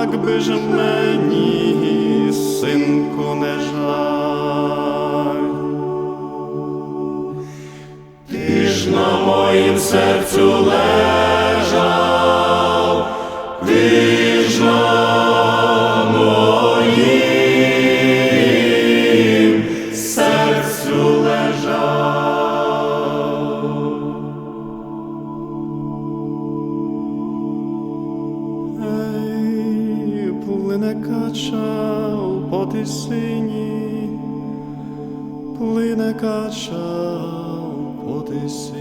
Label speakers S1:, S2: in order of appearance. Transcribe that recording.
S1: якби ж мені, синку, не плине кача по тисині, плине кача по тисині.